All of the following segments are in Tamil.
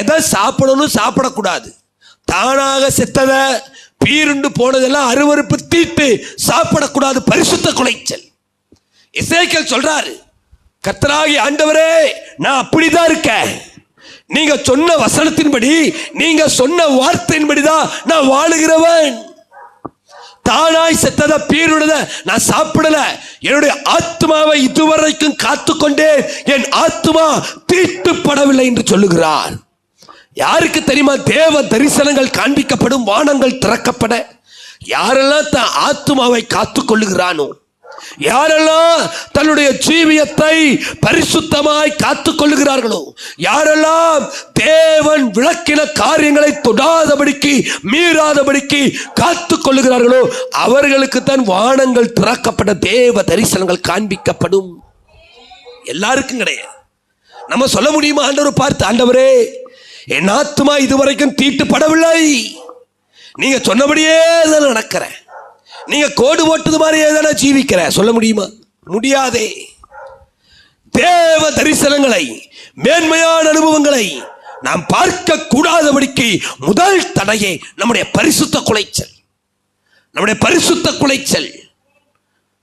எதை சாப்பிடணும் சாப்பிடக்கூடாது. தானாக செத்ததை பீருண்டு போனதெல்லாம் அருவருப்பு தீட்டு சாப்பிடக்கூடாது பரிசுத்த குலைச்சல். இசைக்கல் சொல்றாரு கத்தராகி ஆண்டவரே நான் அப்படிதான் இருக்கேன். நீங்க சொன்ன வசனத்தின்படி நீங்க சொன்ன வார்த்தையின்படி தான் நான் வாழுகிறவன். தானாய் செத்தத பீருடத நான் சாப்பிடல. என்னுடைய ஆத்மாவை இதுவரைக்கும் காத்துக்கொண்டே என் ஆத்மா தீட்டுப்படவில்லை என்று சொல்லுகிறார். யாருக்கு தெரியுமா? தேவ தரிசனங்கள் காண்பிக்கப்படும் வானங்கள் திறக்கப்பட. யாரெல்லாம் தன் ஆத்மாவை காத்து கொள்ளுகிறானோ யாரெல்லாம் தன்னுடைய ஜீவியத்தை பரிசுத்தமாய் காத்து கொள்ளுகிறார்களோ யாரெல்லாம் தேவன் விளக்கின காரியங்களை தொடாதபடிக்கு மீறாதபடிக்கு காத்துக் கொள்ளுகிறார்களோ அவர்களுக்கு தான் வானங்கள் திறக்கப்பட தேவ தரிசனங்கள் காண்பிக்கப்படும். எல்லாருக்கும் கிடையாது. நம்ம சொல்ல முடியுமா? ஆண்டவர் பார்த்து ஆண்டவரே என் ஆத்மா இதுவரைக்கும் தீட்டுப்படவில்லை. நீங்க சொன்னபடியே தான் நடக்கிறேன். நீங்க கோடு போட்டது மாதிரியே தானே ஜீவிக்கிறேன் சொல்ல முடியுமா? முடியாதே. தேவ தரிசனங்களை மேன்மையான அனுபவங்களை நாம் பார்க்க கூடாதபடிக்கு முதல் தடையே நம்முடைய பரிசுத்த குலைச்சல். நம்முடைய பரிசுத்த குலைச்சல்.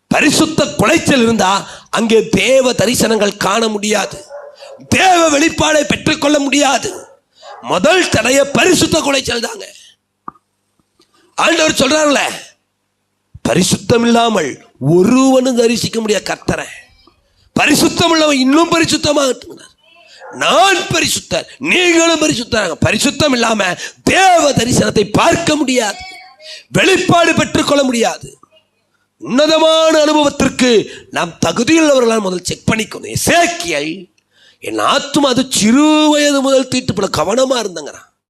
பரிசுத்த குலைச்சல் இருந்தா அங்கே தேவ தரிசனங்கள் காண முடியாது. தேவ வெளிப்பாடை பெற்றுக்கொள்ள முடியாது. முதல் தடைய பரிசுத்த குலைச்சல் தாங்க ஆண்டவர் சொல்றாருல பரிசுத்தம் இல்லாமல் ஒருவனும் தரிசிக்க முடியாது கர்த்தரை. பரிசுத்தம் உள்ளவன் இன்னும் பரிசுத்தமாக நான் பரிசுத்தர் நீங்களும் பரிசுத்தராங்க. பரிசுத்தம் இல்லாம தேவ தரிசனத்தை பார்க்க முடியாது. வெளிப்பாடு பெற்றுக்கொள்ள முடியாது. உன்னதமான அனுபவத்திற்கு நாம் தகுதியுள்ளவர்களால் முதல் செக் பண்ணிக்கணும். எசேக்கியல் என் ஆத்துமா அது சிறு வயது முதல் தீட்டுப்பட கவனமாக இருந்தங்கிறான்.